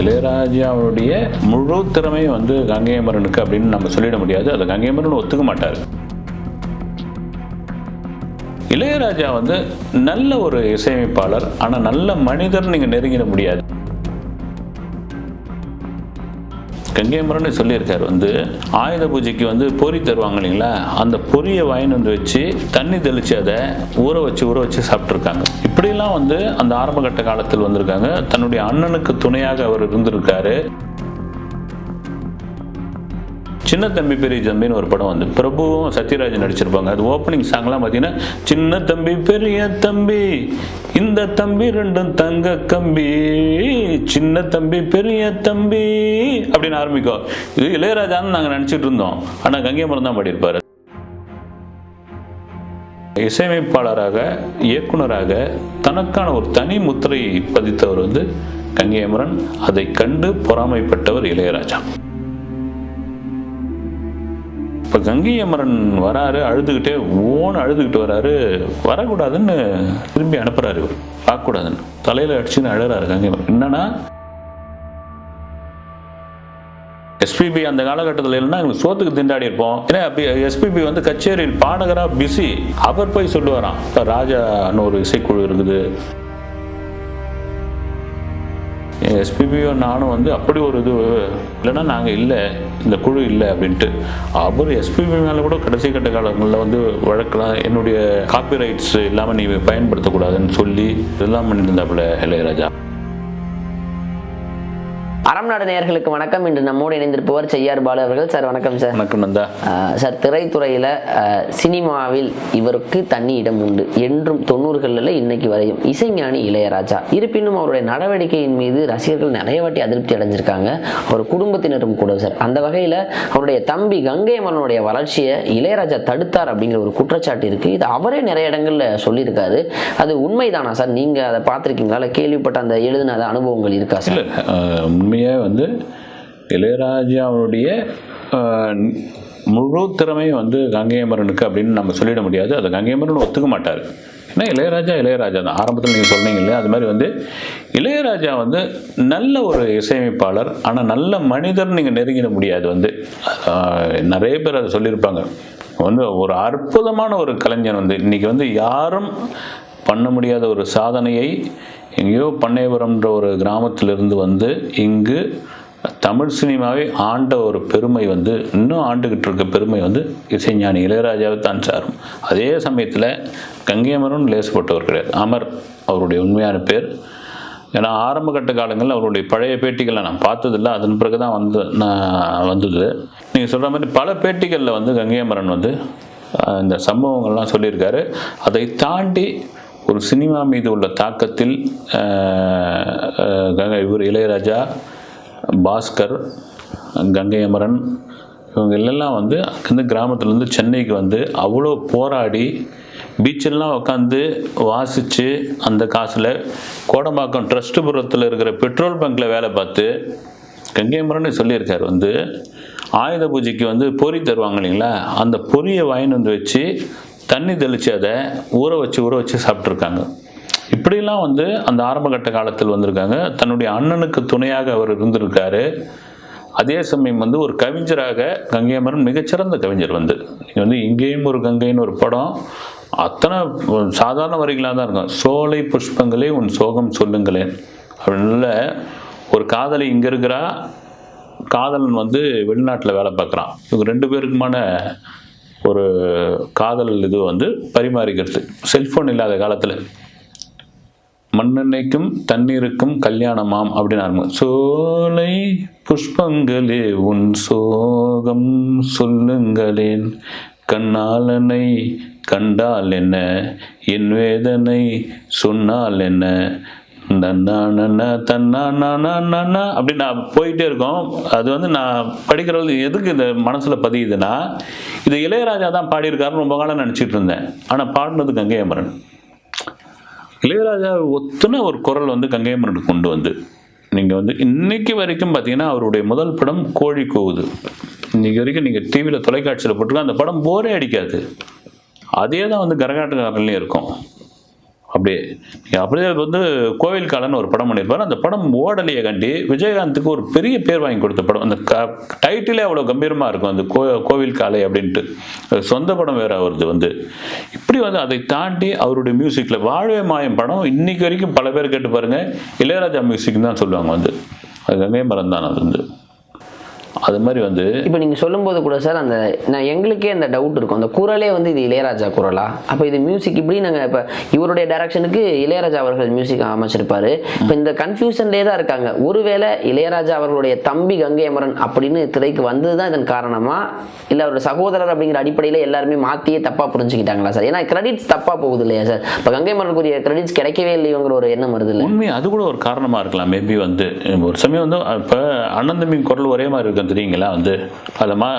இளையராஜாவுடைய முழு திறமை வந்து கங்கையமரனுக்கு அப்படின்னு நம்ம சொல்லிட முடியாது. அதை கங்கையமரன் ஒத்துக்க மாட்டார். இளையராஜா வந்து நல்ல ஒரு இசையமைப்பாளர் ஆனால் நல்ல மனிதர் நீங்கள் நெருங்கிட முடியாது. கங்கேமரன்னு சொல்லியிருக்காரு. வந்து ஆயுத பூஜைக்கு வந்து பொறி தருவாங்க இல்லைங்களா? அந்த பொரியை வாயின் வந்து வச்சு தண்ணி தெளித்து அதை ஊற வச்சு ஊற வச்சு சாப்பிட்ருக்காங்க இப்படிலாம் வந்து அந்த ஆரம்பகட்ட காலத்தில் வந்திருக்காங்க. தன்னுடைய அண்ணனுக்கு துணையாக அவர் இருந்திருக்காரு. சின்ன தம்பி பெரிய தம்பின்னு ஒரு படம் வந்து பிரபுவும் சத்யராஜ் நடிச்சிருப்பாங்க. அது ஓப்பனிங் சாங்லாம் பார்த்தீங்கன்னா சின்ன தம்பி பெரிய தம்பி இந்த தம்பி ரெண்டும் தங்க கம்பி சின்ன தம்பி பெரிய தம்பி அப்படின்னு ஆரம்பிக்கும். இது இளையராஜான்னு நாங்கள் நினச்சிட்டு இருந்தோம். ஆனால் கங்கை மரம் தான் பாடியிருப்பார். இசையமைப்பாளராக இயக்குனராக தனக்கான ஒரு தனி முத்திரை பதித்தவர் வந்து கங்கை அமரன். அதை கண்டு பொறாமைப்பட்டவர் இளையராஜா. இப்போ கங்கை அமரன் வராரு அழுதுகிட்டே ஓன்னு அழுதுகிட்டு வராரு. வரக்கூடாதுன்னு திரும்பி அனுப்புறாரு இவர். பார்க்கக்கூடாதுன்னு. தலையில் அடிச்சுன்னு அழுறாரு கங்கை அமரன். என்னன்னா எஸ்பிபி அந்த காலகட்டத்தில் இல்லைன்னா எங்களுக்கு சோத்துக்கு திண்டாடி இருப்போம். ஏன்னா எஸ்பிபி வந்து கச்சேரியில் பாடகராக பிஸி அவர் போய் சொல்லுவாராம். இப்போ ராஜான்னு ஒரு இசைக்குழு இருக்குது. எஸ்பிபியோ நானும் வந்து அப்படி ஒரு இது இல்லைன்னா நாங்கள் இல்லை இந்த குழு இல்லை அப்படின்ட்டு. அவர் எஸ்பிபி மேலே கூட கடைசி கட்ட காலங்களில் வந்து வழக்கெல்லாம் என்னுடைய காப்பிரைட்ஸ் இல்லாமல் நீ பயன்படுத்தக்கூடாதுன்னு சொல்லி இதெல்லாம் பண்ணியிருந்தாப்புல இளையராஜா அறம் நாடு நேயர்களுக்கு வணக்கம். இன்று நம்மோடு இணைந்திருப்பவர் செய்யார் பாலு அவர்கள். சார் வணக்கம் சார். வணக்கம் நந்தா. சார் திரைத்துறையில் சினிமாவில் இவருக்கு தனி இடம் உண்டு. என்றும் தொண்ணூறுகளில் இன்னைக்கு வரையும். இசைஞானி இளையராஜா. இருப்பினும் அவருடைய நடவடிக்கையின் மீது ரசிகர்கள் நிறைய வாட்டி அதிருப்தி அடைஞ்சிருக்காங்க. அவர் குடும்பத்தினரும் கூட சார். அந்த வகையில் அவருடைய தம்பி கங்கை அமரனுடைய வளர்ச்சியை இளையராஜா தடுத்தார் அப்படிங்கிற ஒரு குற்றச்சாட்டு இருக்கு. இது அவரே நிறைய இடங்கள்ல சொல்லியிருக்காரு. அது உண்மைதானா சார்? நீங்க அதை பார்த்துருக்கீங்களா? கேள்விப்பட்ட அந்த எழுதின அனுபவங்கள் இருக்கா சார்? உண்மையாக வந்து இளையராஜாவுடைய முழு திறமையும் வந்து கங்கையமரனுக்கு அப்படின்னு நம்ம சொல்லிட முடியாது. அதை கங்கையமரன் ஒத்துக்க மாட்டார். ஏன்னா இளையராஜா இளையராஜா தான். ஆரம்பத்தில் நீங்கள் சொன்னீங்க இல்லையா? அது மாதிரி வந்து இளையராஜா வந்து நல்ல ஒரு இசையமைப்பாளர். ஆனால் நல்ல மனிதர் நீங்கள் நெருங்கிட முடியாது வந்து. நிறைய பேர் அதை சொல்லியிருப்பாங்க. வந்து ஒரு அற்புதமான ஒரு கலைஞன் வந்து இன்றைக்கி வந்து யாரும் பண்ண முடியாத ஒரு சாதனையை எங்கேயோ பண்ணைபுரம்ன்ற ஒரு கிராமத்திலிருந்து வந்து இங்கு தமிழ் சினிமாவை ஆண்ட ஒரு பெருமை வந்து இன்னும் ஆண்டுகிட்டு இருக்க பெருமை வந்து இசைஞானி இளையராஜாவை தான் சாரும். அதே சமயத்தில் கங்கையமரும் லேசுப்பட்டவர் கிடையாது. அமர் அவருடைய உண்மையான பேர். ஏன்னா ஆரம்ப கட்ட காலங்களில் அவருடைய பழைய பேட்டிகளை நான் பார்த்ததில்ல. அதன் பிறகு தான் வந்து நான் வந்தது. நீங்கள் சொல்கிற மாதிரி பல பேட்டிகளில் வந்து கங்கையமரன் வந்து இந்த சம்பவங்கள்லாம் சொல்லியிருக்காரு. அதை தாண்டி ஒரு சினிமா மீது உள்ள தாக்கத்தில் கங்கை இவர் இளையராஜா பாஸ்கர் கங்கை அமரன் இவங்க எல்லாம் வந்து அங்கேருந்து கிராமத்துலேருந்து சென்னைக்கு வந்து அவ்வளோ போராடி பீச்செல்லாம் உட்காந்து வாசித்து அந்த காசில் கோடம்பாக்கம் ட்ரஸ்ட்டுபுரத்தில் இருக்கிற பெட்ரோல் பங்க்கில் வேலை பார்த்து கங்கைமரன் சொல்லியிருக்கார் வந்து ஆயுத பூஜைக்கு வந்து பொறி தருவாங்க இல்லைங்களா? அந்த பொரியை வாங்கிட்டு வந்து வச்சு தண்ணி தெளித்து அதை ஊற வச்சு ஊற வச்சு சாப்பிட்ருக்காங்க இப்படிலாம் வந்து அந்த ஆரம்பகட்ட காலத்தில் வந்திருக்காங்க. தன்னுடைய அண்ணனுக்கு துணையாக அவர் இருந்திருக்காரு. அதே சமயம் வந்து ஒரு கவிஞராக கங்கையமரன் மிகச்சிறந்த கவிஞர் வந்து. நீங்கள் வந்து இங்கேயும் ஒரு கங்கைன்னு ஒரு படம் அத்தனை சாதாரண வரிகளாக தான் இருக்கும். சோலை புஷ்பங்களே உன் சோகம் சொல்லுங்களேன். அப்படின்ல ஒரு காதலி இங்கே இருக்கிறா காதலன் வந்து வெளிநாட்டில் வேலை பார்க்குறான். இவங்க ரெண்டு பேருக்குமான ஒரு காதல் இது வந்து பரிமாறிக்கிறது. செல்ஃபோன் இல்லாத காலத்தில். மண்ணெண்ணெய்க்கும் தண்ணீருக்கும் கல்யாணமாம் அப்படின்னு சோலை புஷ்பங்களே உன் சோகம் சொல்லுங்களேன். கண்ணாலனை கண்டால் என்ன? என் வேதனை சொன்னால் என்ன? நன்னா அப்படி நான் போயிட்டே இருக்கோம். அது வந்து நான் படிக்கிறது எதுக்கு இந்த மனசில் பதியுதுன்னா இது இளையராஜா தான் பாடியிருக்காருன்னு ரொம்ப காலம் நினச்சிட்டு இருந்தேன். ஆனால் பாடினது கங்கையமரன். இளையராஜா ஒத்துன ஒரு குரல் வந்து கங்கையமரனுக்கு கொண்டு வந்து. நீங்கள் வந்து இன்னைக்கு வரைக்கும் பார்த்தீங்கன்னா அவருடைய முதல் படம் கோழி கோவுது. இன்னைக்கு வரைக்கும் நீங்கள் டிவியில் தொலைக்காட்சியில் போட்டுருக்க அந்த படம் போரே அடிக்காது. அதே தான் வந்து கரகாட்டக்காரன்லேயும் இருக்கும். அப்படியே அப்படியே வந்து கோவில் காலன்னு ஒரு படம் பண்ணியிருப்பார். அந்த படம் ஓடலையை கண்டி விஜயகாந்துக்கு ஒரு பெரிய பேர் வாங்கி கொடுத்த படம். அந்த க டைட்டிலே அவ்வளோ கம்பீரமாக இருக்கும். அந்த கோ கோவில் காலை அப்படின்ட்டு. அது சொந்த படம் வேறு அவரது வந்து. இப்படி வந்து அதை தாண்டி அவருடைய மியூசிக்கில் வாழவே மாயம் படம் இன்னைக்கு வரைக்கும் பல பேர் கேட்டு பாருங்கள் இளையராஜா மியூசிக் தான் சொல்லுவாங்க வந்து. அது கங்கை மரம் தான் அது வந்து. அது மாதிரி வந்து இப்போ நீங்கள் சொல்லும்போது கூட சார் அந்த நான் எங்களுக்கே அந்த டவுட் இருக்கும். அந்த குரலே வந்து இது இளையராஜா குரலா? அப்போ இது மியூசிக் இப்படி நாங்கள் இப்போ இவருடைய டைரக்ஷனுக்கு இளையராஜா அவர்கள் மியூசிக் அமைச்சிருப்பாரு. இப்போ இந்த கன்ஃபியூஷன்லேயே தான் இருக்காங்க. ஒருவேளை இளையராஜா அவர்களுடைய தம்பி கங்கை அமரன் அப்படின்னு திரைக்கு வந்தது தான் இதன் காரணமா? இல்லை அவரோட சகோதரர் அப்படிங்கிற அடிப்படையில் எல்லாருமே மாற்றியே தப்பாக புரிஞ்சுக்கிட்டாங்களா சார்? ஏன்னா கிரெடிட்ஸ் தப்பாக போகுது இல்லையா சார்? இப்போ கங்கை அமரனுக்குரிய கிரெடிட்ஸ் கிடைக்கவே இல்லையோங்கிற ஒரு எண்ணம் வருது இல்லை உண்மை அது கூட ஒரு காரணமாக இருக்கலாம். மேபி வந்து ஒரு சமயம் வந்து இப்போ அண்ணன் தம்பி குரல் ஒரே மாதிரி இருக்கும் தெரியுங்களா? வந்து அது மா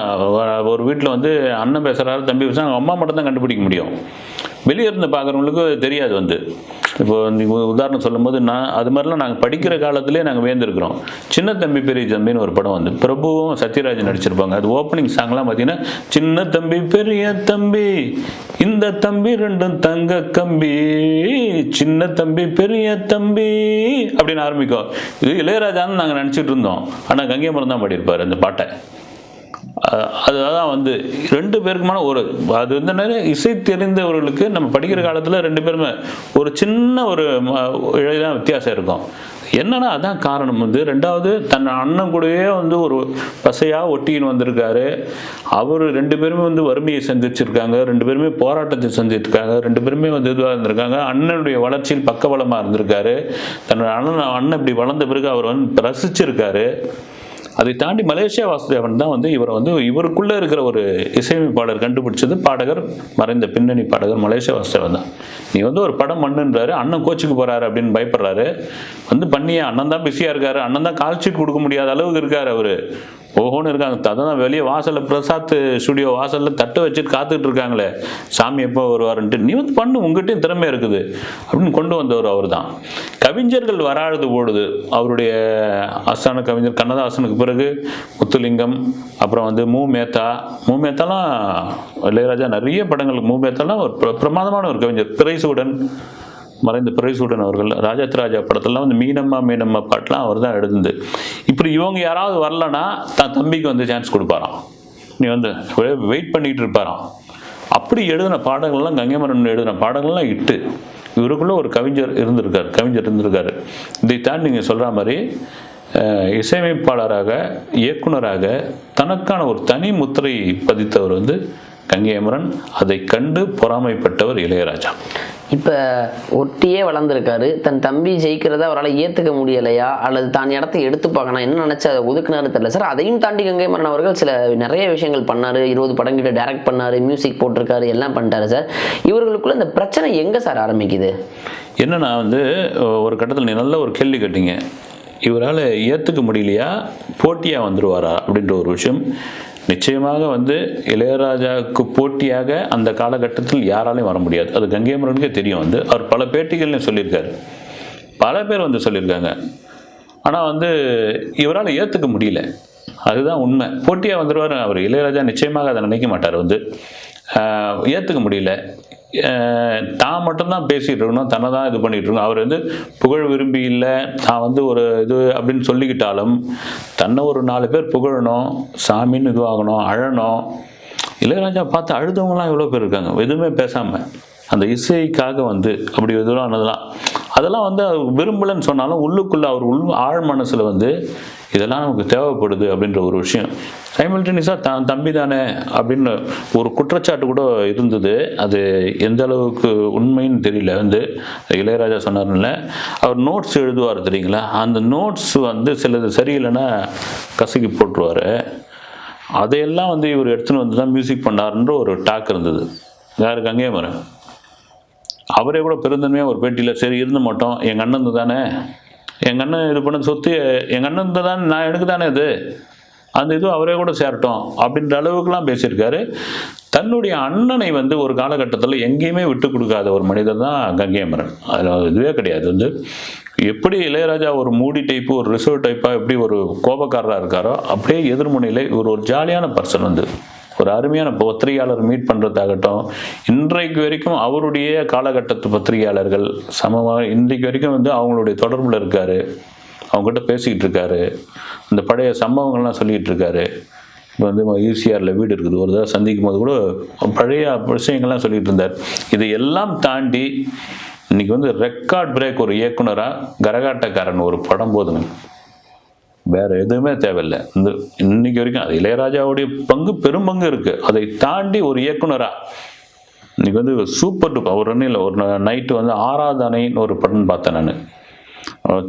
ஒரு வீட்டில் வந்து அண்ணன் பேசுகிறாரு தம்பி பேசுகிறாங்க அவங்க அம்மா மட்டும் தான் கண்டுபிடிக்க முடியும். வெளியே இருந்து பார்க்குறவங்களுக்கு தெரியாது வந்து. இப்போ நீங்கள் உதாரணம் சொல்லும்போது நான் அது மாதிரிலாம் நாங்கள் படிக்கிற காலத்திலே நாங்கள் வேந்திருக்கிறோம் சின்ன தம்பி பெரிய தம்பின்னு ஒரு படம் வந்து. பிரபுவும் சத்யராஜ் நடிச்சிருப்பாங்க. அது ஓப்பனிங் சாங்லாம் பார்த்தீங்கன்னா சின்ன தம்பி பெரிய தம்பி இந்த தம்பி ரெண்டும் தங்க கம்பி சின்ன தம்பி பெரிய தம்பி அப்படின்னு ஆரம்பிக்கும். இது இளையராஜான்னு நாங்கள் நினச்சிட்டு இருந்தோம். ஆனால் கங்கை மரம் தான் பாடியிருப்பார் அந்த பாட்டை. அதுதான் வந்து ரெண்டு பேருக்குமான ஒரு அது வந்து இசை தெரிந்தவர்களுக்கு நம்ம படிக்கிற காலத்தில் ரெண்டு பேருமே ஒரு சின்ன ஒரு இழைதான் வித்தியாசம் இருக்கும். என்னன்னா அதான் காரணம் வந்து. ரெண்டாவது தன் அண்ணன் கூடயே வந்து ஒரு பசையாக ஒட்டின்னு வந்திருக்காரு. அவர் ரெண்டு பேருமே வந்து வறுமையை சந்திச்சிருக்காங்க. ரெண்டு பேருமே போராட்டத்தை சந்திச்சிருக்காங்க. ரெண்டு பேருமே வந்து இதுவாக இருந்திருக்காங்க. அண்ணனுடைய வளர்ச்சியில் பக்கபலமாக இருந்திருக்காரு. தன்னோட அண்ணன் அண்ணன் இப்படி வளர்ந்த பிறகு அவர் வந்து ரசிச்சிருக்காரு. அதை தாண்டி மலேசியா வாசுதேவன் தான் வந்து இவரை வந்து இவருக்குள்ளே இருக்கிற ஒரு இசையமைப்பாளர் கண்டுபிடிச்சது பாடகர் மறைந்த பின்னணி பாடகர் மலேசியா வாசுதேவன் தான். நீ வந்து ஒரு படம் பண்ணுன்றாரு அண்ணன் கோச்சுக்கு போகிறாரு அப்படின்னு பயப்படுறாரு. வந்து பண்ணியே அண்ணன் தான் பிஸியாக இருக்காரு அண்ணன் தான் கால் கொடுக்க முடியாத அளவுக்கு இருக்கார் அவர். ஓஹோன்னு இருக்காங்க. அதான் வெளியே வாசலில் பிரசாத் ஸ்டுடியோ வாசலில் தட்டு வச்சுட்டு காத்துக்கிட்டு இருக்காங்களே. சாமி எப்போ வருவாருன்ட்டு. நீ வந்து பண்ணு உங்ககிட்டயும் திறமை இருக்குது. அப்படின்னு கொண்டு வந்தவர் அவர் தான் கவிஞர்கள் வராழுது ஓடுது அவருடைய அஸ்தான கவிஞர் கண்ணதாசனுக்கு பிறகு முத்துலிங்கம் அப்புறம் வந்து மூ. மேத்தா. மூ. மேத்தாலாம் இளையராஜா நிறைய படங்களுக்கு மூ. மேத்தாலாம் ஒரு பிர- பிரமாதமான ஒரு கவிஞர். பிறைசூடன் மறைந்த பிறைசூடன் அவர்கள் ராஜத்ராஜா படத்தெல்லாம் வந்து மீனம்மா மீனம்மா பாட்டெலாம் அவர் தான் எழுதுந்து இப்படி இவங்க யாராவது வரலன்னா தன் தம்பிக்கு வந்து சான்ஸ் கொடுப்பாராம். நீ வந்து வெயிட் பண்ணிகிட்டு இருப்பாராம். அப்படி எழுதின பாடங்கள்லாம் கங்கைமரன் எழுதின பாடங்கள்லாம் இட்டு இவருக்குள்ளே ஒரு கவிஞர் இருந்திருக்கார் கவிஞர் இருந்திருக்காரு. இதை தாண்டி நீங்கள் சொல்கிற மாதிரி இசையமைப்பாளராக இயக்குனராக தனக்கான ஒரு தனி முத்திரை பதித்தவர் வந்து கங்கை அமரன் அதை கண்டு பொறாமைப்பட்டவர் இளையராஜா. இப்போ ஒட்டியே வளர்ந்துருக்காரு. தன் தம்பி ஜெயிக்கிறத அவரால் ஏற்றுக்க முடியலையா? அல்லது தான் இடத்த எடுத்து பார்க்கணும் என்ன நினச்சி அதை ஒதுக்குனாரு தெரியல. சார் அதையும் தாண்டி கங்கை மரன் அவர்கள் சில நிறைய விஷயங்கள் பண்ணாரு. இருபது படங்கிட்ட டைரக்ட் பண்ணாரு மியூசிக் போட்டிருக்காரு எல்லாம் பண்ணிட்டாரு சார். இவர்களுக்குள்ள இந்த பிரச்சனை எங்கே சார் ஆரம்பிக்குது? என்னன்னா வந்து ஒரு கட்டத்தில் நீ நல்ல ஒரு கேள்வி கேட்டீங்க. இவரால் ஏற்றுக்க முடியலையா? போட்டியாக வந்துருவாரா? அப்படின்ற ஒரு விஷயம். நிச்சயமாக வந்து இளையராஜாவுக்கு போட்டியாக அந்த காலகட்டத்தில் யாராலையும் வர முடியாது. அது கங்கைமரனுக்கே தெரியும் வந்து. அவர் பல பேட்டிகள்லையும் சொல்லியிருக்காரு. பல பேர் வந்து சொல்லியிருக்காங்க. ஆனால் வந்து இவரால் ஏற்றுக்க முடியல. அதுதான் உண்மை. போட்டியாக வந்துடுவார் அவர். இளையராஜா நிச்சயமாக அதை நினைக்க மாட்டார் வந்து. ஏற்றுக்க முடியல. தான் மட்டும்தான் பேசிகிட்டு இருக்கணும் தன்னை தான் இது பண்ணிகிட்டு இருக்கணும். அவர் வந்து புகழ் விரும்பி இல்லை தான் வந்து ஒரு இது அப்படின்னு சொல்லிக்கிட்டாலும் தன்னை ஒரு நாலு பேர் புகழணும் சாமின்னு இதுவாகணும் அழணும். இளையராஜா பார்த்து அழுதவங்களாம் எவ்வளோ பேர் இருக்காங்க எதுவுமே பேசாமல் அந்த இசைக்காக வந்து அப்படி இதுவானதெல்லாம் அதெல்லாம் வந்து அவர் விரும்பலைன்னு சொன்னாலும் உள்ளுக்குள்ளே அவர் உள் ஆழ் மனசில் வந்து இதெல்லாம் நமக்கு தேவைப்படுது அப்படின்ற ஒரு விஷயம். சைமல்டேனியஸாக தான் தம்பி தானே அப்படின்னு ஒரு குற்றச்சாட்டு கூட இருந்தது. அது எந்த அளவுக்கு உண்மைன்னு தெரியல. வந்து இளையராஜா சொன்னார்ல அவர் நோட்ஸ் எழுதுவார் தெரியுங்களா? அந்த நோட்ஸ் வந்து சிலது சரியில்லைன்னா கசக்கி போட்டுருவார். அதையெல்லாம் வந்து இவர் எடுத்துன்னு வந்து தான் மியூசிக் பண்ணாருன்ற ஒரு டாக் இருந்தது. யாரு? அங்கேயே மரம் அவரே கூட பெருந்தன்மையாக ஒரு பேட்டியில் சரி இருந்து மாட்டோம். எங்கள் அண்ணன் தானே. எங்கள் அண்ணன் இது பண்ண சொத்து எங்கள் அண்ணன் தானே நான் எனக்கு தானே இது? அந்த இதுவும் அவரே கூட சேரட்டும். அப்படின்ற அளவுக்குலாம் பேசியிருக்காரு. தன்னுடைய அண்ணனை வந்து ஒரு காலகட்டத்தில் எங்கேயுமே விட்டு கொடுக்காத ஒரு மனிதர் தான் கங்கையமரன் அதில் இதுவே கிடையாது. வந்து எப்படி இளையராஜா ஒரு மூடி டைப்பு ஒரு ரிசர்வ் டைப்பாக எப்படி ஒரு கோபக்காரராக இருக்காரோ அப்படியே எதிர்முனையில் இவர் ஒரு ஜாலியான பர்சன் வந்து ஒரு அருமையான பத்திரிகையாளர் மீட் பண்ணுறதாகட்டும் இன்றைக்கு வரைக்கும் அவருடைய காலகட்டத்து பத்திரிகையாளர்கள் சமமாக இன்றைக்கு வரைக்கும் வந்து அவங்களுடைய தொடர்பில் இருக்கார். அவங்ககிட்ட பேசிக்கிட்டு இருக்காரு. அந்த பழைய சம்பவங்கள்லாம் சொல்லிகிட்டு இருக்காரு. இப்போ வந்து யூசிஆரில் வீடு இருக்குது. ஒரு தடவை சந்திக்கும் போது கூட பழைய விஷயங்கள்லாம் சொல்லிகிட்டு இருந்தார். இதையெல்லாம் எல்லாம் தாண்டி இன்றைக்கி வந்து ரெக்கார்ட் பிரேக் ஒரு இயக்குனராக கரகாட்டக்காரன் ஒரு படம் போதுங்க. வேறு எதுவுமே தேவையில்லை. இந்த இன்னைக்கு வரைக்கும் அது இளையராஜாவுடைய பங்கு பெரும் பங்கு இருக்குது அதை தாண்டி ஒரு இயக்குனராக இன்னைக்கு வந்து சூப்பர் டூப்பர் ஒரு இல்லை ஒரு நைட்டு வந்து ஆராதனைன்னு ஒரு படம் பார்த்தேன் நான்.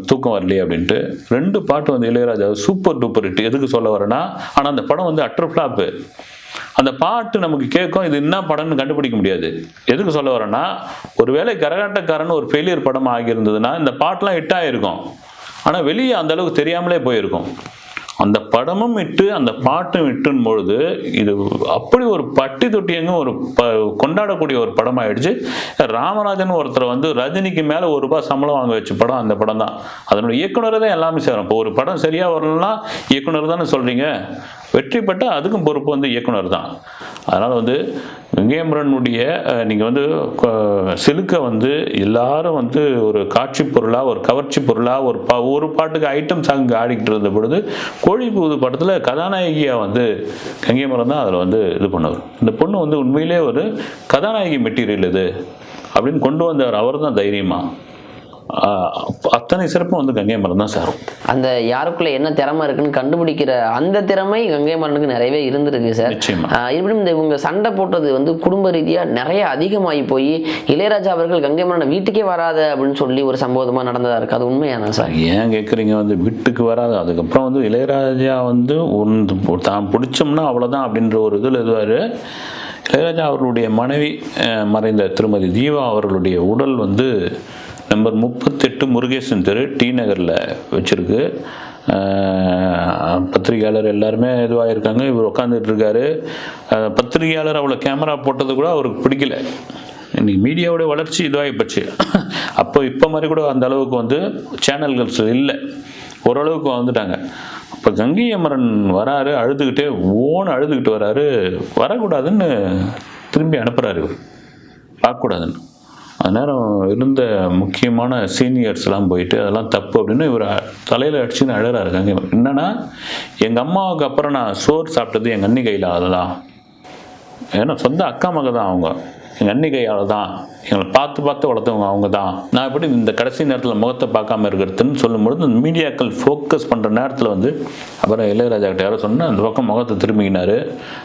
தூக்கம் வரலையே அப்படின்ட்டு ரெண்டு பாட்டு வந்து இளையராஜா சூப்பர் டூப்பர் ஹிட் எதுக்கு சொல்ல வரேன்னா ஆனால் அந்த படம் வந்து அட்டர் ஃப்ளாப்பு அந்த பாட்டு நமக்கு கேட்கும் இது என்ன படம்னு கண்டுபிடிக்க முடியாது. எதுக்கு சொல்ல வரேன்னா ஒருவேளை கரகாட்டக்காரன் ஒரு ஃபெயிலியர் படம் ஆகியிருந்ததுன்னா இந்த பாட்டெலாம் ஹிட் ஆகிருக்கும் ஆனால் வெளியே அந்த அளவுக்கு தெரியாமலே போயிருக்கும். அந்த படமும் விட்டு அந்த பாட்டும் விட்டுன் பொழுது இது அப்படி ஒரு பட்டி தொட்டியங்கும் ஒரு ப கொண்டாடக்கூடிய ஒரு படம் ஆயிடுச்சு ராமராஜன் ஒருத்தர் வந்து ரஜினிக்கு மேலே ஒரு ரூபாய் சம்பளம் வாங்க வச்ச படம் அந்த படம் தான் அதனுடைய இயக்குனர் தான் எல்லாமே சேரும். இப்போ ஒரு படம் சரியாக வரலன்னா இயக்குனர் தானே சொல்கிறீங்க வெற்றி பெற்றால் அதுக்கும் பொறுப்பு வந்து இயக்குனர் தான். அதனால் வந்து வெங்கயமுரனுடைய நீங்கள் வந்து சிலுக்க வந்து எல்லாரும் வந்து ஒரு காட்சி பொருளாக ஒரு கவர்ச்சி பொருளாக ஒரு பா ஒரு பாட்டுக்கு ஐட்டம் சாங் ஆடிக்கிட்டு இருந்த பொழுது கோழி படத்தில் கதாநாயகியாக வந்து கங்கைமரம் தான் அதில் வந்து இது பண்ணுவார். இந்த பொண்ணு வந்து உண்மையிலே ஒரு கதாநாயகி மெட்டீரியல் இது அப்படின்னு கொண்டு வந்தவர் அவர் தான் தைரியமாக அத்தனை சிறப்பும் வந்து கங்கை மரம் தான் சாரும் அந்த யாருக்குள்ள என்ன திறமை இருக்குன்னு கண்டுபிடிக்கிற அந்த திறமை கங்கை மரனுக்கு நிறையவே இருந்திருக்கு சார். இருப்பினும் இந்த இவங்க சண்டை போட்டது வந்து குடும்ப ரீதியா நிறைய அதிகமாகி போய் இளையராஜா அவர்கள் கங்கை மரனை வீட்டுக்கே வராத அப்படின்னு சொல்லி ஒரு சம்பவமா நடந்ததா இருக்கு. அது உண்மையானா சார்? ஏன் கேட்குறீங்க வந்து வீட்டுக்கு வராது. அதுக்கப்புறம் வந்து இளையராஜா வந்து ஒன்று தான் பிடிச்சோம்னா அவ்வளோதான் அப்படின்ற ஒரு இதில் இதுவார் இளையராஜா அவர்களுடைய மனைவி மறைந்த திருமதி தீபா அவர்களுடைய உடல் வந்து நம்பர் முப்பத்தெட்டு முருகேசன் தெரு டி நகரில் வச்சுருக்கு. பத்திரிகையாளர் எல்லாருமே இதுவாக இருக்காங்க இவர் உட்காந்துட்டு இருக்காரு பத்திரிகையாளர் அவ்வளோ கேமரா போட்டது கூட அவருக்கு பிடிக்கல. இன்னைக்கு மீடியாவோட வளர்ச்சி இதுவாகி போச்சு. அப்போ இப்போ மாதிரி கூட அந்த அளவுக்கு வந்து சேனல்கள் இல்லை. ஓரளவுக்கு வந்துட்டாங்க. அப்போ கங்கை அமரன் வராரு அழுதுகிட்டே ஓன்னு அழுதுகிட்டு வராரு. வரக்கூடாதுன்னு திரும்பி அனுப்புகிறாரு இவர். பார்க்கக்கூடாதுன்னு. அந்நேரம் நேரம் இருந்த முக்கியமான சீனியர்ஸ்லாம் போயிட்டு அதெல்லாம் தப்பு அப்படின்னு இவர் தலையில் அடிச்சுன்னு அழகாக இருக்காங்க என்னன்னா எங்கள் அம்மாவுக்கு அப்புறம் நான் சோறு சாப்பிட்டது எங்கள் அண்ணி கையில் அதெல்லாம். ஏன்னா சொந்த அக்கா மக தான் அவங்க. எங்கள் அண்ணி கையால் தான் எங்களை பார்த்து பார்த்து வளர்த்தவங்க அவங்க தான் நான் எப்படி இந்த கடைசி நேரத்தில் முகத்தை பார்க்காம இருக்கிறதுன்னு சொல்லும்பொழுது இந்த மீடியாக்கள் ஃபோக்கஸ் பண்ணுற நேரத்தில் வந்து அப்புறம் இளையராஜா கிட்ட யாரோ சொன்னால் அந்த பக்கம் முகத்தை திரும்பிக்கினாரு.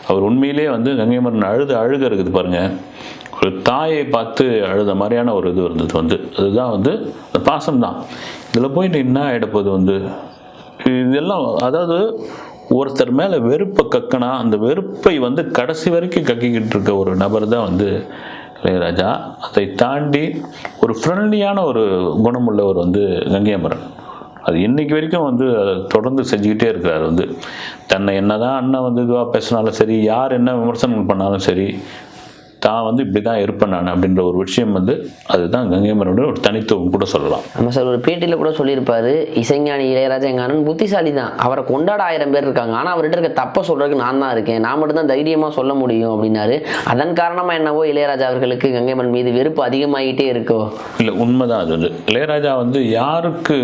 அவர் உண்மையிலேயே வந்து கங்கைமரன் அழுது அழுக இருக்குது பாருங்கள் ஒரு தாயை பார்த்து அழுத மாதிரியான ஒரு இது இருந்தது வந்து. அதுதான் வந்து அந்த பாசம் தான் இதில் போயிட்டு என்ன ஆகிடப்போகுது வந்து? இதெல்லாம் அதாவது ஒருத்தர் மேலே வெறுப்பை கக்கினா அந்த வெறுப்பை வந்து கடைசி வரைக்கும் கக்கிக்கிட்டு இருக்க ஒரு நபர் தான் வந்து இளையராஜா. அதை தாண்டி ஒரு ஃப்ரெண்ட்லியான ஒரு குணமுள்ளவர் வந்து கங்கையமரன் அது இன்னைக்கு வரைக்கும் வந்து அதை தொடர்ந்து செஞ்சுக்கிட்டே இருக்கிறார் வந்து. தன்னை என்னதான் அண்ணன் வந்து இதுவாக பேசினாலும் சரி யார் என்ன விமர்சனம் பண்ணாலும் சரி தான் வந்து இப்படி தான் இருப்பேன் நான் அப்படின்ற ஒரு விஷயம் வந்து அதுதான் கங்கைமரனோட ஒரு தனித்துவம் கூட சொல்லலாம். நம்ம சார் ஒரு பேட்டியில் கூட சொல்லியிருப்பாரு இசைஞானி இளையராஜா எங்க அண்ணன் புத்திசாலி தான். அவரை கொண்டாட ஆயிரம் பேர் இருக்காங்க. ஆனால் அவர்கிட்ட இருக்க தப்பை சொல்றதுக்கு நான் தான் இருக்கேன். நான் மட்டும் தான் தைரியமாக சொல்ல முடியும் அப்படின்னாரு. அதன் காரணமா என்னவோ இளையராஜா அவர்களுக்கு கங்கைமன் மீது வெறுப்பு அதிகமாகிட்டே இருக்கோ? இல்லை உண்மைதான் அது வந்து. இளையராஜா வந்து யாருக்கு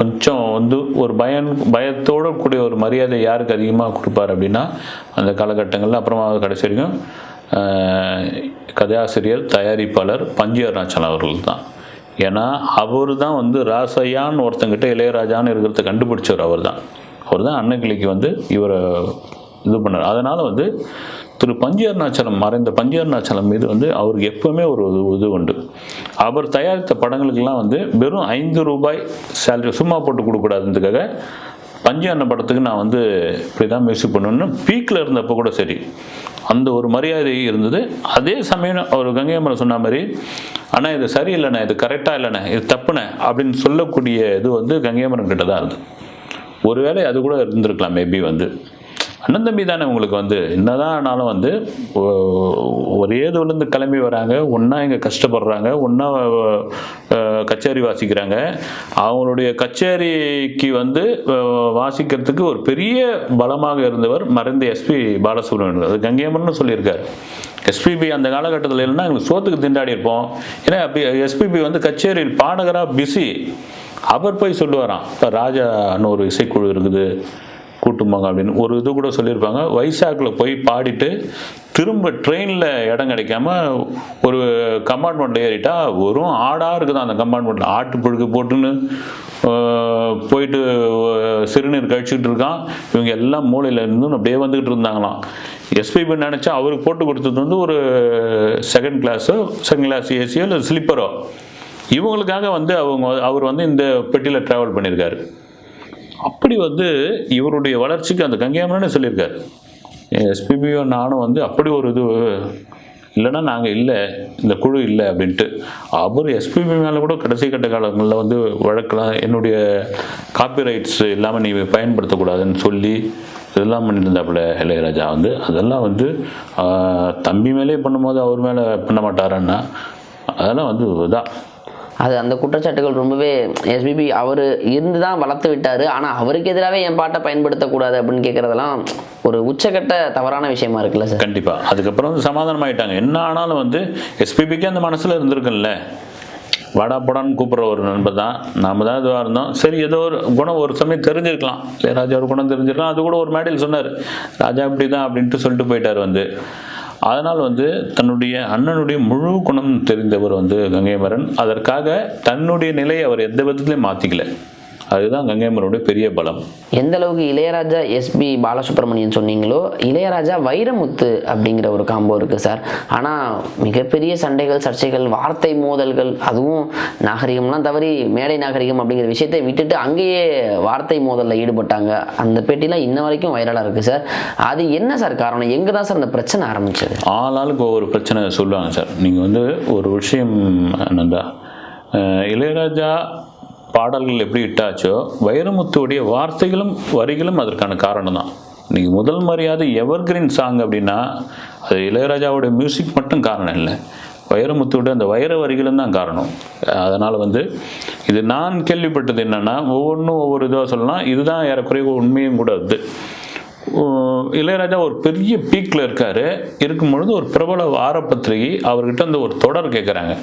கொஞ்சம் வந்து ஒரு பயம் பயத்தோட கூடிய ஒரு மரியாதை யாருக்கு அதிகமாக கொடுப்பார் அப்படின்னா அந்த காலகட்டங்களில் அப்புறமா கடைசி வரைக்கும் கதையாசிரியர் தயாரிப்பாளர் பஞ்சு அருணாச்சலம் அவர்கள் தான் ஏன்னா அவர் தான் வந்து ராசையான்னு ஒருத்தங்கிட்ட இளையராஜான்னு இருக்கிறத கண்டுபிடிச்சவர் அவர் தான் அவர் தான் அன்னக்கிளிக்கு வந்து இவரை இது பண்ணார். அதனால் வந்து திரு பஞ்சு அருணாச்சலம் மறைந்த பஞ்சு அருணாச்சலம் மீது வந்து அவருக்கு எப்பவுமே ஒரு இது- உண்டு. அவர் தயாரித்த படங்களுக்கெல்லாம் வந்து வெறும் ஐந்து ரூபாய் சேலரி சும்மா போட்டு கொடுக்கூடாதுன்றதுக்காக பஞ்சு படத்துக்கு நான் வந்து இப்படி தான் மியூசிக் பண்ணுவேன்னு பீக்கில் இருந்தப்போ கூட சரி. அந்த ஒரு மரியாதை இருந்தது. அதே சமயம் அவர் கங்கையம்மன் சொன்ன மாதிரி ஆனால் இது சரியில்லைண்ணே இது கரெக்டாக இல்லைண்ணே இது தப்புண்ணே அப்படின்னு சொல்லக்கூடிய இது வந்து கங்கை அம்மன் கிட்ட தான் இருந்தது. ஒருவேளை அது கூட இருந்திருக்கலாம் மேபி வந்து. அண்ணன் தம்பி தானே உங்களுக்கு வந்து. என்னதான் ஆனாலும் வந்து ஒரே இதுலேருந்து கிளம்பி வராங்க. ஒன்றா இங்கே கஷ்டப்படுறாங்க. ஒன்றா கச்சேரி வாசிக்கிறாங்க. அவங்களுடைய கச்சேரிக்கு வந்து வாசிக்கிறதுக்கு ஒரு பெரிய பலமாக இருந்தவர் மறைந்த எஸ்பி பாலசுப்ரமணியன் அது கங்கையம்மன் சொல்லியிருக்காரு. எஸ்பிபி அந்த காலகட்டத்தில் இல்லைன்னா எங்களுக்கு சோத்துக்கு திண்டாடி இருப்போம். ஏன்னா அப்படி எஸ்பிபி வந்து கச்சேரியில் பாடகராக பிஸி. அவர் போய் சொல்லுவாராம். இப்போ ராஜான்னு ஒரு இசைக்குழு இருக்குது. கூட்டுமாங்க அப்படின்னு ஒரு இது கூட சொல்லியிருப்பாங்க. வைசாக்கில் போய் பாடிட்டு திரும்ப ட்ரெயினில் இடம் கிடைக்காம ஒரு கம்பார்ட்மெண்ட்டில் ஏறிட்டா வெறும் ஆடாக இருக்குது அந்த கம்பார்ட்மெண்ட்டில் ஆட்டு புழுக்கு போட்டுன்னு போயிட்டு சிறுநீர் கழிச்சிட்டு இருக்கான். இவங்க எல்லாம் மூலையில் இருந்து அப்படியே வந்துக்கிட்டு இருந்தாங்களாம். எஸ்பிபி நினச்சா அவருக்கு போட்டு கொடுத்தது வந்து ஒரு செகண்ட் கிளாஸோ செகண்ட் கிளாஸ் ஏசியோ இல்லை ஸ்லீப்பரோ இவங்களுக்காக வந்து அவங்க அவர் வந்து இந்த பெட்டியில் ட்ராவல் பண்ணியிருக்காரு. அப்படி வந்து இவருடைய வளர்ச்சிக்கு அந்த கங்கையாமனே சொல்லியிருக்காரு. எஸ்பிபியோ நானும் வந்து அப்படி ஒரு இது இல்லைன்னா நாங்கள் இல்லை இந்த குழு இல்லை அப்படின்ட்டு. அவர் எஸ்பிபி மேலே கூட கடைசி கட்ட காலங்களில் வந்து வழக்கலாம் என்னுடைய காப்பிரைட்ஸ் இல்லாமல் நீ பயன்படுத்தக்கூடாதுன்னு சொல்லி இதெல்லாம் பண்ணியிருந்தாப்புல இளையராஜா வந்து. அதெல்லாம் வந்து தம்பி மேலே பண்ணும்போது அவர் மேலே பண்ண மாட்டாருன்னா அதெல்லாம் வந்து இதான். அது அந்த குற்றச்சாட்டுகள் ரொம்பவே எஸ்பிபி அவர் இருந்து தான் வளர்த்து விட்டார். ஆனால் அவருக்கு எதிராகவே என் பாட்டை பயன்படுத்தக்கூடாது அப்படின்னு கேட்குறதெல்லாம் ஒரு உச்சக்கட்ட தவறான விஷயமா இருக்குல்ல சார்? கண்டிப்பாக அதுக்கப்புறம் வந்து சமாதானமாயிட்டாங்க. என்ன ஆனாலும் வந்து எஸ்பிபிக்கு அந்த மனசில் இருந்திருக்குல்ல வாடா போடான்னு கூப்பிட்ற ஒரு நண்பர் தான். நாம தான் இதுவாக இருந்தோம். சரி ஏதோ ஒரு குணம் ஒரு சமயம் தெரிஞ்சிருக்கலாம். ராஜா ஒரு குணம் தெரிஞ்சிருக்கலாம். அது கூட ஒரு மேடையில் சொன்னார். ராஜா இப்படி தான் அப்படின்ட்டு சொல்லிட்டு போயிட்டார் வந்து. அதனால் வந்து தன்னுடைய அண்ணனுடைய முழு குணம் தெரிந்தவர் வந்து கங்கைமரன் அதற்காக தன்னுடைய நிலையை அவர் எந்த விதத்துலையும் மாற்றிக்கல அதுதான் கங்கைமரனுடைய பெரிய பலம். எந்த அளவுக்கு இளையராஜா எஸ்பி பாலசுப்ரமணியன் சொன்னீங்களோ இளையராஜா வைரமுத்து அப்படிங்கிற ஒரு காம்போ இருக்கு சார். ஆனால் மிகப்பெரிய சண்டைகள் சர்ச்சைகள் வார்த்தை மோதல்கள் அதுவும் நாகரிகம்லாம் தவறி மேடை நாகரிகம் அப்படிங்கிற விஷயத்தை விட்டுட்டு அங்கேயே வார்த்தை மோதலில் ஈடுபட்டாங்க. அந்த பேட்டிலாம் இன்ன வரைக்கும் வைரலாக இருக்கு சார். அது என்ன சார் காரணம்? எங்கே தான் சார் அந்த பிரச்சனை ஆரம்பிச்சது? ஆளாளுக்கு ஒவ்வொரு பிரச்சனை சொல்லுவாங்க சார். நீங்கள் வந்து ஒரு விஷயம் நந்தா இளையராஜா பாடல்கள் எப்படி இட்டாச்சோ வைரமுத்துவுடைய வார்த்தைகளும் வரிகளும் அதற்கான காரணம் தான் இன்றைக்கி முதல் மரியாதை எவர்கிரீன் சாங் அப்படின்னா அது இளையராஜாவுடைய மியூசிக் மட்டும் காரணம் இல்லை. வைரமுத்துவோட அந்த வைர வரிகளும் தான் காரணம். அதனால் வந்து இது நான் கேள்விப்பட்டது என்னென்னா ஒவ்வொன்றும் ஒவ்வொரு இதுவாக சொல்லலாம். இதுதான் ஏறக்குறைய உண்மையும் கூட அது. இளையராஜா ஒரு பெரிய பீக்கில் இருக்கார். இருக்கும் பொழுது ஒரு பிரபல வார பத்திரிகை அவர்கிட்ட அந்த ஒரு தொடர் கேட்குறாங்க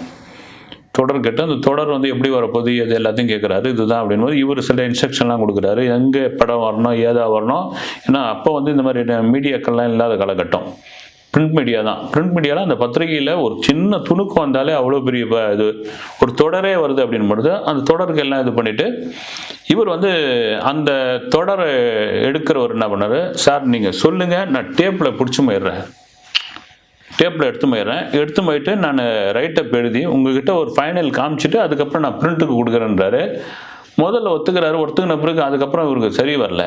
தொடர் கேட்டு அந்த தொடர் வந்து எப்படி வரப்போகுது அது எல்லாத்தையும் கேட்குறாரு இதுதான் அப்படின்னு போது இவர் சில இன்ஸ்ட்ரக்ஷன்லாம் கொடுக்குறாரு. எங்கே படம் வரணும் ஏதா வரணும். ஏன்னா அப்போ வந்து இந்த மாதிரி மீடியாக்கள்லாம் இல்லாத காலகட்டம். பிரிண்ட் மீடியா தான். பிரிண்ட் மீடியாவில் அந்த பத்திரிகையில் ஒரு சின்ன துணுக்கு வந்தாலே அவ்வளோ பெரிய இது ஒரு தொடரே வருது அப்படின்னு பொழுது அந்த தொடருக்கு எல்லாம் இது பண்ணிவிட்டு இவர் வந்து அந்த தொடரை எடுக்கிறவர் என்ன பண்ணார்? சார் நீங்கள் சொல்லுங்கள் நான் டேப்பில் பிடிச்சி போயிடுறேன். டேப்பில் எடுத்து போயிடுறேன் எடுத்து போயிட்டு நான் ரைட்டப் எழுதி உங்ககிட்ட ஒரு ஃபைனல் காமிச்சிட்டு அதுக்கப்புறம் நான் பிரிண்ட்டுக்கு கொடுக்குறேன்றாரு. முதல்ல ஒத்துக்கிறாரு ஒத்துக்கின பிறகு அதுக்கப்புறம் இவருக்கு சரி வரல.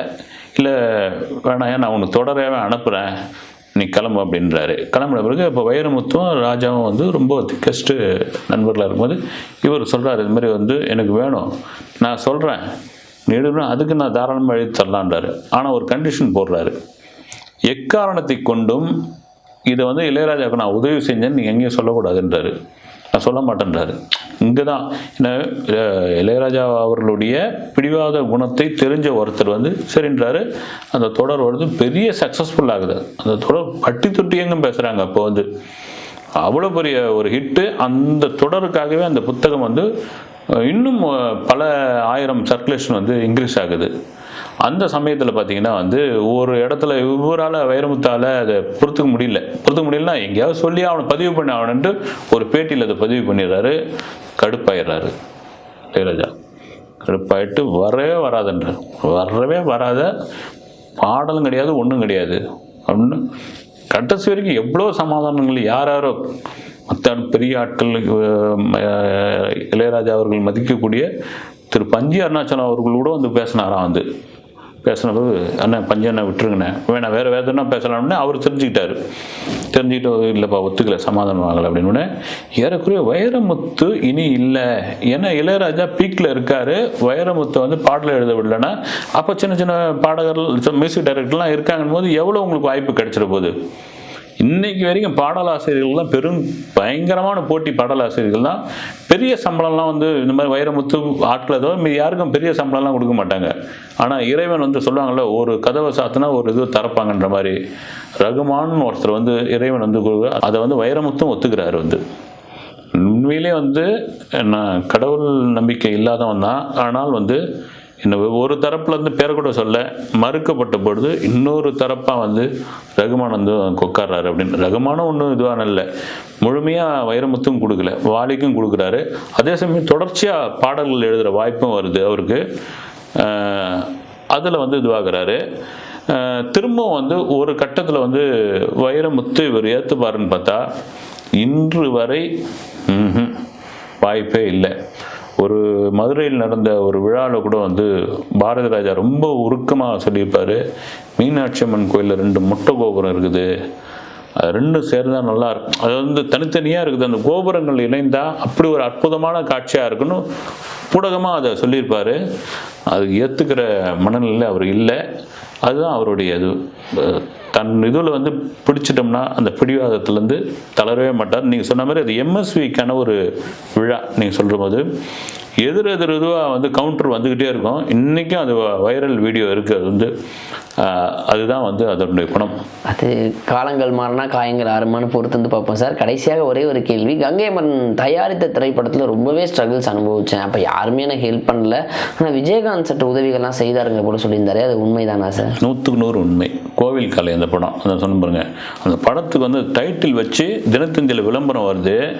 இல்லை வேணாம் நான் உனக்கு தொடரவே அனுப்புகிறேன் நீ கிளம்பு அப்படின்றாரு. கிளம்புன பிறகு இப்போ வைரமுத்தும் ராஜாவும் வந்து ரொம்ப திக்கஸ்ட்டு நண்பர்களாக இருக்கும்போது இவர் சொல்கிறாரு இது மாதிரி வந்து எனக்கு வேணும். நான் சொல்கிறேன் நீ எடுக்கணும். அதுக்கு நான் தாராளமாக எழுதி தரலான்றாரு ஆனால் ஒரு கண்டிஷன் போடுறாரு. எக்காரணத்தை கொண்டும் இதை வந்து இளையராஜாவுக்கு நான் உதவி செஞ்சேன்னு நீங்கள் எங்கேயும் சொல்லக்கூடாதுன்றாரு. நான் சொல்ல மாட்டேன்றாரு. இங்கே தான் என்ன இளையராஜா அவர்களுடைய பிடிவாத குணத்தை தெரிஞ்ச ஒருத்தர் வந்து சரின்றாரு. அந்த தொடர் வந்து பெரிய சக்ஸஸ்ஃபுல் ஆகுது. அந்த தொடர் பட்டி தொட்டி எங்கும் பேசுகிறாங்க அப்போ வந்து. அவ்வளோ பெரிய ஒரு ஹிட்டு அந்த தொடருக்காகவே அந்த புத்தகம் வந்து இன்னும் பல ஆயிரம் சர்க்குலேஷன் வந்து இன்க்ரீஸ் ஆகுது. அந்த சமயத்தில் பார்த்தீங்கன்னா வந்து ஒரு இடத்துல இவரால் வைரமுத்தால் அதை பொறுத்துக்க முடியல. பொறுத்துக்க முடியலன்னா எங்கேயாவது சொல்லி அவனை பதிவு பண்ண அவனுன்ட்டு ஒரு பேட்டியில் அதை பதிவு பண்ணிடுறாரு. கடுப்பாயிடுறாரு. இளையராஜா கடுப்பாயிட்டு வரவே வராதுன்ற. வரவே வராத பாடலும் கிடையாது ஒன்றும் கிடையாது. அப்படின்னு கடைசி வரைக்கும் எவ்வளோ சமாதானங்கள் யார் யாரோ மற்ற பெரிய ஆட்கள் இளையராஜா அவர்கள் மதிக்கக்கூடிய திரு பஞ்சி அருணாச்சலம் அவர்கள் வந்து பேசினாராம் வந்து. பேசினபோது அண்ணன் பஞ்சண்ணா விட்டுருங்கண்ணே. வேணாம் வேறு வேறு எதுனா பேசலாம்னு அவர் தெரிஞ்சுக்கிட்டாரு. தெரிஞ்சுக்கிட்டு இல்லைப்பா ஒத்துக்கல சமாதானம் ஆகலை அப்படின்னு ஏறக்குறைய வைரமுத்து இனி இல்லை. ஏன்னா இளையராஜா பீக்கில் இருக்கார் வைரமுத்து வந்து பாடலை எழுத விடலைன்னா அப்போ சின்ன சின்ன பாடகர்கள் மியூசிக் டைரக்டர்லாம் இருக்காங்கன்னு போது எவ்வளோ உங்களுக்கு வாய்ப்பு கிடைச்சிட போகுது? இன்னைக்கு வரைக்கும் பாடலாசிரியர்கள்லாம் பெரும் பயங்கரமான போட்டி பாடலாசிரியர்கள் தான் பெரிய சம்பளம்லாம் வந்து இந்த மாதிரி வைரமுத்து ஆட்கள் ஏதோ யாருக்கும் பெரிய சம்பளம்லாம் கொடுக்க மாட்டாங்க. ஆனால் இறைவன் வந்து சொல்லுவாங்கள்ல ஒரு கதவை சாத்தினா ஒரு இது திறப்பாங்கன்ற மாதிரி. ரகுமான் ஒருத்தர் வந்து இறைவன் வந்து அதை வந்து வைரமுத்தும் ஒத்துக்கிறாரு வந்து. உண்மையிலே வந்து நான் கடவுள் நம்பிக்கை இல்லாதவன் தான். ஆனால் வந்து என்ன ஒரு தரப்புலேருந்து பேரை கூட சொல்ல மறுக்கப்பட்ட பொழுது இன்னொரு தரப்பாக வந்து ரகுமான் வந்து கொக்காடுறாரு அப்படின்னு. ரகுமானும் ஒன்றும் இதுவான இல்லை. முழுமையாக வைரமுத்தும் கொடுக்கல வாலிக்கும் கொடுக்குறாரு. அதே சமயம் தொடர்ச்சியாக பாடல்கள் எழுதுகிற வாய்ப்பும் வருது அவருக்கு. அதில் வந்து இதுவாகிறாரு. திரும்பவும் வந்து ஒரு கட்டத்தில் வந்து வைரமுத்து இவர் ஏற்றுப்பாருன்னு பார்த்தா இன்று வரை வாய்ப்பே இல்லை. ஒரு மதுரையில் நடந்த ஒரு விழாவில் கூட வந்து பாரதி ராஜா ரொம்ப உருக்கமாக சொல்லியிருப்பார். மீனாட்சி அம்மன் கோயிலில் ரெண்டு முட்டை கோபுரம் இருக்குது. அது ரெண்டும் சேர்ந்தா நல்லா இருக்கும். அது வந்து தனித்தனியாக இருக்குது. அந்த கோபுரங்கள் இணைந்தால் அப்படி ஒரு அற்புதமான காட்சியாக இருக்குன்னு பூடகமாக அதை சொல்லியிருப்பார். அது ஏற்றுக்கிற மனநிலை அவர் இல்லை. அதுதான் அவருடைய இது. தன் இதில் வந்து பிடிச்சிட்டோம்னா அந்த பிடிவாதத்துலேருந்து தளரவே மாட்டார். நீங்கள் சொன்ன மாதிரி அது எம்எஸ்விக்கான ஒரு விழா நீங்கள் சொல்கிற போது. எதிர் எதிர் இதுவாக வந்து கவுண்டர் வந்துக்கிட்டே இருக்கும். இன்றைக்கும் அது வைரல் வீடியோ இருக்குது அது வந்து அதுதான் வந்து அதனுடைய குணம். அது காலங்கள் மாறினா காயங்கள் ஆறுமான்னு பொறுத்து வந்து பார்ப்போம் சார். கடைசியாக ஒரே ஒரு கேள்வி. கங்கை மன்னன் தயாரித்த திரைப்படத்தில் ரொம்பவே ஸ்ட்ரகிள்ஸ் அனுபவித்தேன் அப்போ யாருமே எனக்கு ஹெல்ப் பண்ணல. ஆனால் விஜயகாந்த் சற்று உதவிகள்லாம் செய்தாருங்க போல சொல்லியிருந்தாரு. அது உண்மைதானா சார்? நூற்றுக்கு நூறு உண்மை. கோவில் கலை அந்த படம். அந்த சொன்ன பாருங்க. அந்த படத்துக்கு வந்து டைட்டில் வச்சு தினத்தந்தியில் விளம்பரம் வருது.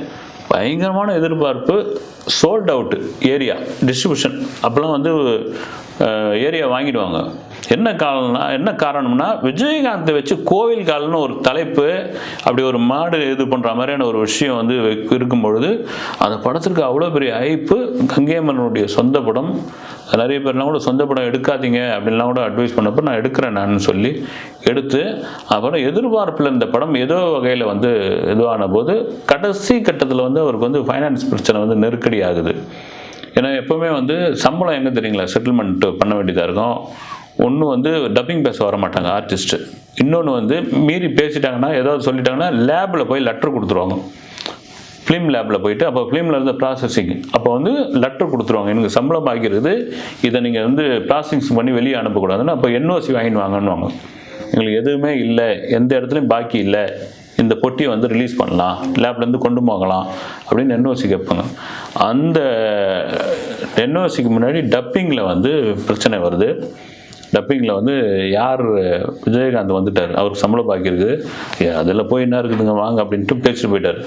பயங்கரமான எதிர்பார்ப்பு. சோல்ட் அவுட் ஏரியா டிஸ்ட்ரிபியூஷன் அப்போல்லாம் வந்து ஏரியா வாங்கிடுவாங்க. என்ன காரணம்னா என்ன காரணம்னா விஜயகாந்தை வச்சு கோவில் கால்னு ஒரு தலைப்பு அப்படி ஒரு மாடு இது பண்ணுற மாதிரியான ஒரு விஷயம் வந்து இருக்கும் பொழுது அந்த படத்திற்கு அவ்வளோ பெரிய ஐப்பு கங்கையம்மனுடைய சொந்த படம். நிறைய பேர்லாம் கூட சொந்த படம் எடுக்காதீங்க அப்படின்லாம் கூட அட்வைஸ் பண்ணப்போ நான் எடுக்கிறேன் நான் சொல்லி எடுத்து அப்புறம் எதிர்பார்ப்பில் இந்த படம் ஏதோ வகையில் வந்து இதுவான போது கடைசி கட்டத்தில் வந்து அவருக்கு வந்து ஃபைனான்ஸ் பிரச்சனை வந்து நெருக்கடி ஆகுது. ஏன்னா எப்போவுமே வந்து சம்பளம் எங்கே தெரியுங்களா? செட்டில்மெண்ட் பண்ண வேண்டியதாக இருக்கும். ஒன்று வந்து டப்பிங் பேச வர மாட்டாங்க ஆர்டிஸ்ட்டு இன்னொன்று வந்து மீறி பேசிட்டாங்கன்னா ஏதாவது சொல்லிட்டாங்கன்னா லேபில் போய் லெட்டர் கொடுத்துருவாங்க. ஃபிலிம் லேபில் போயிட்டு அப்போ ஃபிலிமில் இருந்த ப்ராசஸிங் அப்போ வந்து லெட்டர் கொடுத்துருவாங்க. எனக்கு சம்பளம் பாக்கி இதை நீங்கள் வந்து ப்ராசஸிங் பண்ணி வெளியே அனுப்பக்கூடாதுன்னு அப்போ என்ஓசி வாங்கின்னு வாங்கன்னுவாங்க. எங்களுக்கு எதுவுமே இல்லை. எந்த இடத்துலையும் பாக்கி இல்லை. இந்த பொட்டியை வந்து ரிலீஸ் பண்ணலாம். லேப்லேருந்து கொண்டு போகலாம். அப்படின்னு என்ஓசி கேட்பாங்க. அந்த என்ஓசிக்கு முன்னாடி டப்பிங்கில் வந்து பிரச்சனை வருது. டப்பிங்கில் வந்து யார் விஜயகாந்த் வந்துட்டார்? அவருக்கு சம்பளம் பாக்கி இருக்குது அதில் போய் என்ன இருக்குதுங்க? வாங்க அப்படின்ட்டு பேசிட்டு போயிட்டார்.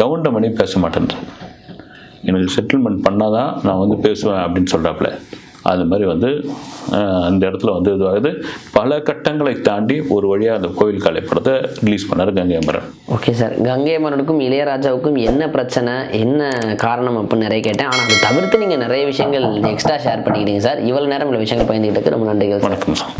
கவுண்டமணி பேச மாட்டேன் எனக்கு செட்டில்மெண்ட் பண்ணாதான் நான் வந்து பேசுவேன் அப்படின்னு சொல்கிறாப்புல அது மாதிரி வந்து அந்த இடத்துல வந்து இதுவாகுது. பல கட்டங்களை தாண்டி ஒரு வழியாக அந்த கோவில் காலை படத்தை ரிலீஸ் பண்ணார் கங்கை அமரன் ஓகே சார். கங்கை மன்னனுக்கும் இளையராஜாவுக்கும் என்ன பிரச்சனை என்ன காரணம் அப்படின்னு நிறைய கேட்டேன். ஆனால் அதை தவிர்த்து நீங்கள் நிறைய விஷயங்கள் எக்ஸ்ட்ரா ஷேர் பண்ணிக்கிட்டீங்க சார். இவ்வளோ நேரம் இந்த விஷயங்கள் பயந்துக்கிட்டு ரொம்ப நன்றிகள் வணக்கம் சார்.